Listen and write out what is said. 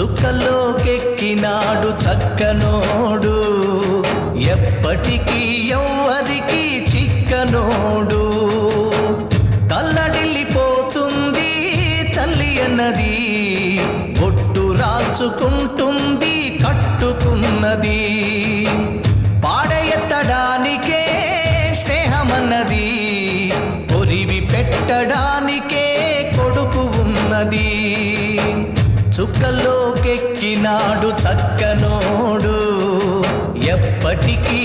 చుక్కలోకెక్కినాడు చక్కనోడు. ఎప్పటికీ ఎవ్వరికి చిక్కనోడు. తల్లడిల్లిపోతుంది తల్లి అన్నది. బొట్టు రాల్చుకుంటుంది కట్టుకున్నది. పాడయెత్తడానికే స్నేహమన్నది. పొరివి పెట్టడానికే కొడుకు ఉన్నది. చుక్కల్లోకెక్కినాడు చక్కనోడు. ఎప్పటికీ